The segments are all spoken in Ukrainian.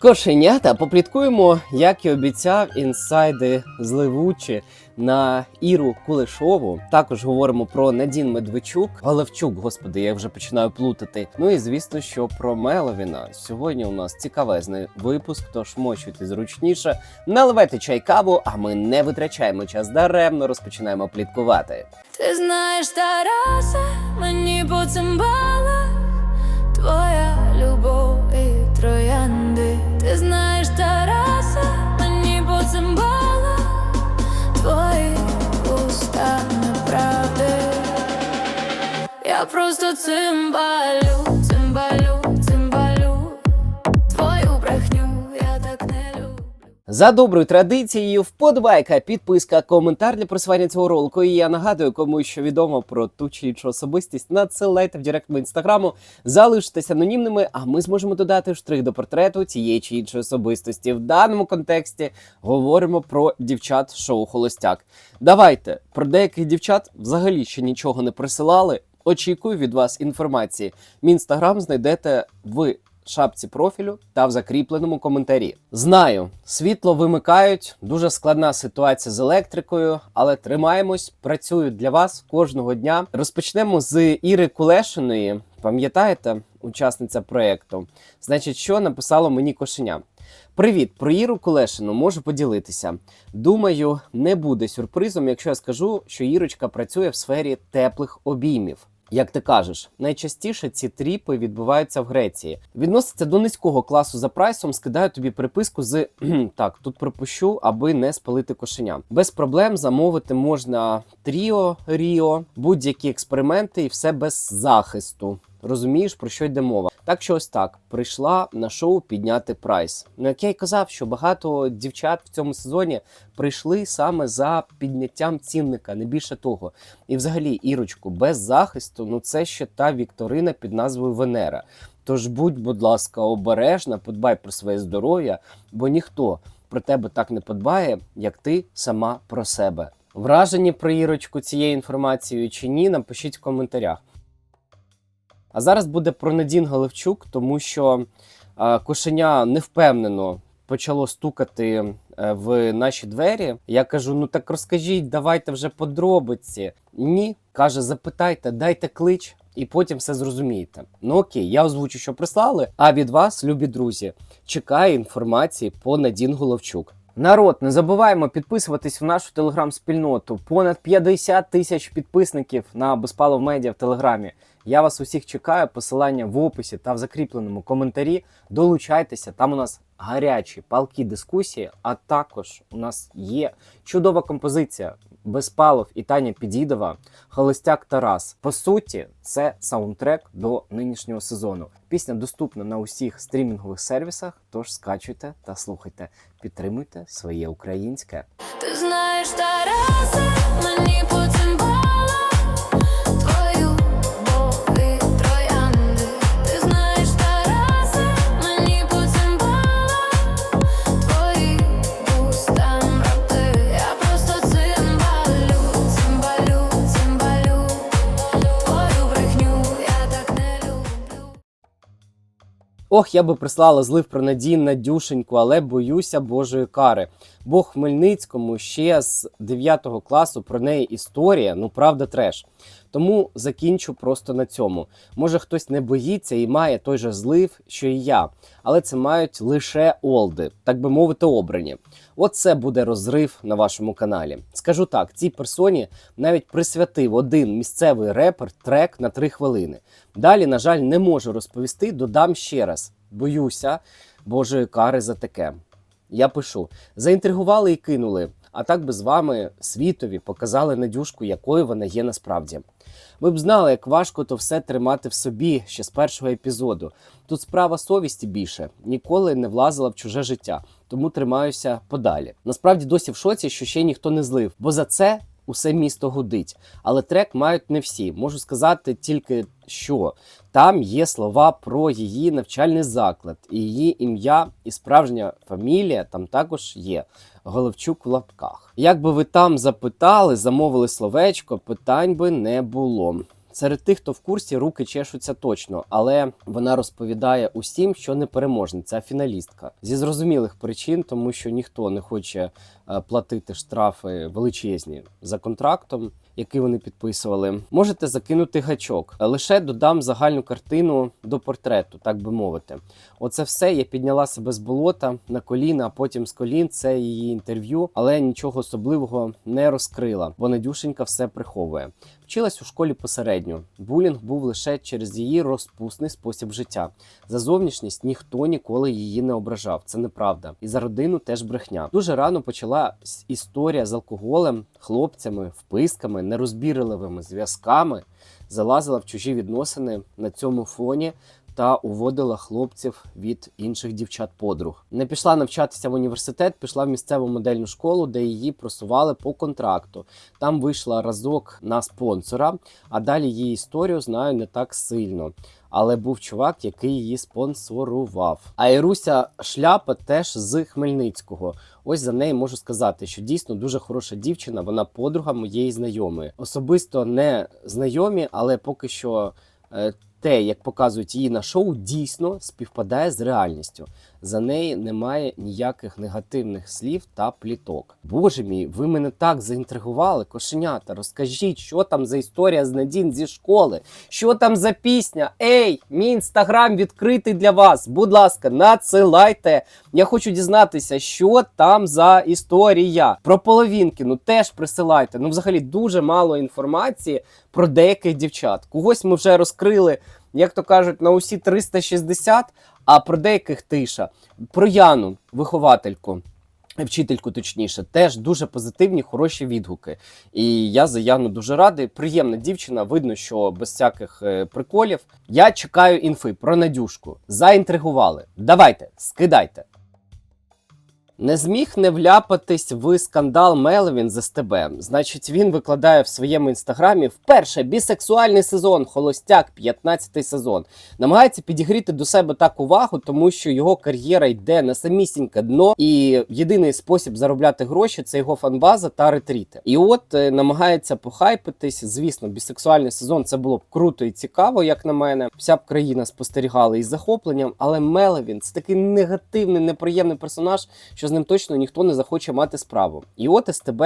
Кошенята попліткуємо, як і обіцяв, інсайди зливучі на Іру Кулешову. Також говоримо про Надін Медведчук, Галевчук, господи, я вже починаю плутати. Ну і звісно, що про Меловіна. Сьогодні у нас цікавезний випуск, тож мочуйте зручніше, наливайте чай каву, а ми не витрачаємо час даремно, розпочинаємо пліткувати. Ти знаєш, Тараса, мені по Просто цимбалю, цимбалю, цимбалю Твою брехню я так не люблю. За доброю традицією, вподобайка, підписка, коментар для просування цього ролику. І я нагадую, кому що відомо про ту чи іншу особистість, надсилайте в директ мого інстаграму, залишитесь анонімними, а ми зможемо додати штрих до портрету цієї чи іншої особистості. В даному контексті говоримо про дівчат шоу Холостяк. Давайте про деяких дівчат взагалі ще нічого не присилали. Очікую від вас інформації. Мій інстаграм знайдете в шапці профілю та в закріпленому коментарі. Знаю, світло вимикають, дуже складна ситуація з електрикою, але тримаємось, працюють для вас кожного дня. Розпочнемо з Іри Кулешиної. Пам'ятаєте, учасниця проєкту? Значить, що написало мені кошеня? Привіт, про Іру Кулешину можу поділитися. Думаю, не буде сюрпризом, якщо я скажу, що Ірочка працює в сфері теплих обіймів. Як ти кажеш, найчастіше ці тріпи відбуваються в Греції. Відноситься до низького класу за прайсом, скидаю тобі приписку з так, тут пропущу, аби не спалити кошеня. Без проблем замовити можна тріо, ріо, будь-які експерименти і все без захисту. Розумієш, про що йде мова? Так що ось так прийшла на шоу підняти прайс. Ну як я й казав, що багато дівчат в цьому сезоні прийшли саме за підняттям цінника, не більше того. І взагалі, Ірочку, без захисту, ну це ще та вікторина під назвою Венера. Тож будь, будь ласка, обережна, подбай про своє здоров'я, бо ніхто про тебе так не подбає, як ти сама про себе. Вражені про Ірочку цією інформацією чи ні, напишіть в коментарях. А зараз буде про Надін Галевчук, тому що е, кошеня невпевнено почало стукати е, в наші двері. Я кажу: ну так розкажіть, давайте вже подробиці. Ні, каже, запитайте, дайте клич. І потім все зрозумієте. Ну окей, я озвучу, що прислали. А від вас, любі друзі, чекаю інформації по Надін Головчук. Народ, не забуваємо підписуватись в нашу телеграм-спільноту. Понад 50 тисяч підписників на Безпалов Медіа в Телеграмі. Я вас усіх чекаю. Посилання в описі та в закріпленому коментарі. Долучайтеся, там у нас гарячі палкі дискусії, а також у нас є чудова композиція Безпалов і Таня Підідова, Холостяк Тарас. По суті, це саундтрек до нинішнього сезону. Пісня доступна на усіх стрімінгових сервісах, тож скачуйте та слухайте. Підтримуйте своє українське. Ох, я би прислала злив про Надін Надюшеньку, але боюся Божої кари. Бо Хмельницькому ще з 9 класу про неї історія, ну правда, треш. Тому закінчу просто на цьому. Може, хтось не боїться і має той же злив, що і я, але це мають лише олди, так би мовити, обрані. От це буде розрив на вашому каналі. Скажу так: цій персоні навіть присвятив один місцевий репер трек на 3 хвилини. Далі, на жаль, не можу розповісти, додам ще раз. Боюся Божої кари за таке. Я пишу: заінтригували і кинули. А так би з вами світові показали Надюшку, якою вона є насправді. Ви б знали, як важко то все тримати в собі ще з першого епізоду. Тут справа совісті більше ніколи не влазила в чуже життя, тому тримаюся подалі. Насправді досі в шоці, що ще ніхто не злив, бо за це усе місто гудить. Але трек мають не всі. Можу сказати тільки, що там є слова про її навчальний заклад, і її ім'я і справжня фамілія там також є. Головчук в лапках. Як би ви там запитали, замовили словечко, питань би не було. Серед тих, хто в курсі, руки чешуться точно, але вона розповідає усім, що не переможниця, а фіналістка зі зрозумілих причин, тому що ніхто не хоче е, платити штрафи величезні за контрактом, який вони підписували. Можете закинути гачок. Лише додам загальну картину до портрету, так би мовити. Оце все я підняла себе з болота на коліна, а потім з колін. Це її інтерв'ю, але нічого особливого не розкрила, бо Надюшенька все приховує. Вчилась у школі посередньо. Булінг був лише через її розпусний спосіб життя. За зовнішність ніхто ніколи її не ображав. Це неправда. І за родину теж брехня. Дуже рано почала історія з алкоголем, хлопцями, вписками, нерозбірливими зв'язками. Залазила в чужі відносини на цьому фоні та уводила хлопців від інших дівчат-подруг. Не пішла навчатися в університет, пішла в місцеву модельну школу, де її просували по контракту. Там вийшла разок на спонсора, а далі її історію знаю не так сильно. Але був чувак, який її спонсорував. А Іруся Шляпа теж з Хмельницького. Ось за неї можу сказати, що дійсно дуже хороша дівчина. Вона подруга моєї знайомої. Особисто не знайомі, але поки що. Те, як показують її на шоу, дійсно співпадає з реальністю. За неї немає ніяких негативних слів та пліток. Боже мій, ви мене так заінтригували, кошенята. Розкажіть, що там за історія з Надін зі школи, що там за пісня? Ей, мій інстаграм відкритий для вас. Будь ласка, надсилайте. Я хочу дізнатися, що там за історія. Про половинки, ну теж присилайте. Ну, взагалі, дуже мало інформації про деяких дівчат. Когось ми вже розкрили, як то кажуть, на усі 360, а про деяких тиша. Про Яну, виховательку. Вчительку, точніше, теж дуже позитивні, хороші відгуки. І я за Яну дуже радий. Приємна дівчина, видно, що без всяких е, приколів. Я чекаю інфи про Надюшку. Заінтригували. Давайте, скидайте. Не зміг не вляпатись в скандал Мелвін з СТБ. Значить, він викладає в своєму інстаграмі вперше бісексуальний сезон, холостяк, 15-й сезон. Намагається підігріти до себе так увагу, тому що його кар'єра йде на самісіньке дно, і єдиний спосіб заробляти гроші це його фанбаза та ретріти. І от е, намагається похайпитись. Звісно, бісексуальний сезон це було б круто і цікаво, як на мене. Вся б країна спостерігала із захопленням, але Мелвін це такий негативний, неприємний персонаж, що з ним точно ніхто не захоче мати справу. І от СТБ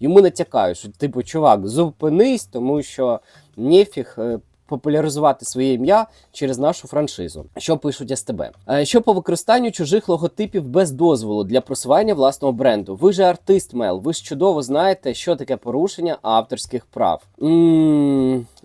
йому натякають, що типу, чувак, зупинись, тому що нефіг. Популяризувати своє ім'я через нашу франшизу, що пишуть СТБ. Е, Що по використанню чужих логотипів без дозволу для просування власного бренду. Ви же артист Мел, ви ж чудово знаєте, що таке порушення авторських прав.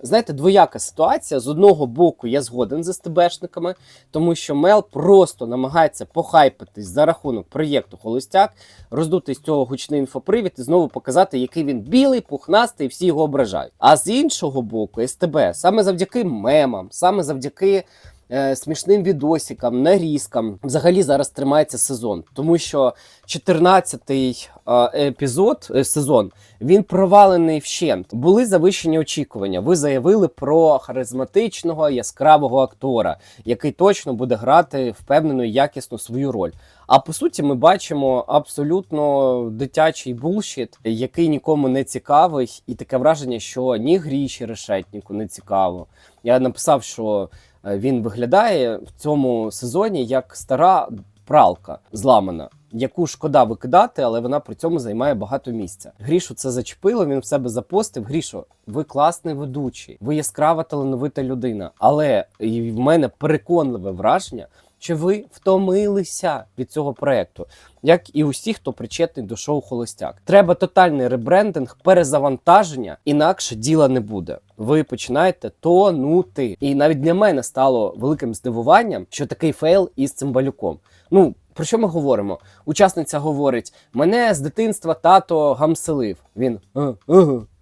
знаєте, двояка ситуація. З одного боку, я згоден з СТБшниками, тому що Мел просто намагається похайпитись за рахунок проєкту Холостяк, роздути з цього гучний інфопривід і знову показати, який він білий, пухнастий, і всі його ображають. А з іншого боку, СТБ саме завдяки мемам, саме завдяки. Е, Смішним відосикам, нарізкам взагалі зараз тримається сезон, тому що 14-й е, епізод е, сезон він провалений вщент. Були завищені очікування. Ви заявили про харизматичного яскравого актора, який точно буде грати впевнено і якісно свою роль. А по суті, ми бачимо абсолютно дитячий булшіт, який нікому не цікавий, і таке враження, що ні гріші решетніку не цікаво. Я написав, що він виглядає в цьому сезоні як стара пралка зламана. Яку шкода викидати, але вона при цьому займає багато місця. Грішу це зачепило. Він в себе запостив. Грішо, ви класний ведучий, ви яскрава талановита людина. Але в мене переконливе враження, що ви втомилися від цього проекту, як і усі, хто причетний до шоу Холостяк. Треба тотальний ребрендинг, перезавантаження, інакше діла не буде. Ви починаєте тонути. І навіть для мене стало великим здивуванням, що такий фейл із цимбалюком. Ну. Про що ми говоримо? Учасниця говорить: мене з дитинства тато гамселив. Він «Е.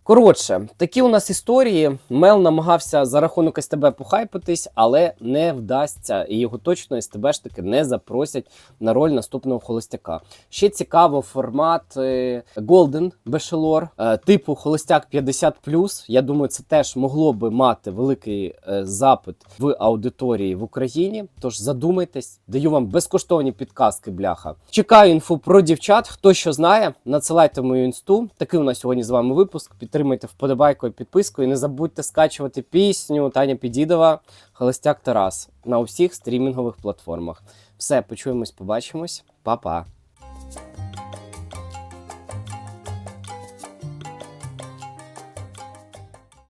Коротше, такі у нас історії. Мел намагався за рахунок СТБ похайпитись, але не вдасться. І його точно СТБшники не запросять на роль наступного холостяка. Ще цікаво формат е, Golden Bachelor, е, типу Холостяк 50+. Я думаю, це теж могло би мати великий е, запит в аудиторії в Україні. Тож задумайтесь, даю вам безкоштовні підказки, бляха. Чекаю інфу про дівчат. Хто що знає, надсилайте мою інсту. Такий у нас сьогодні з вами випуск. Підтримуйте вподобайку вподобайкою, підпискою. І не забудьте скачувати пісню Таня Підідова Холостяк Тарас на усіх стрімінгових платформах. Все, почуємось, побачимось. Па-па.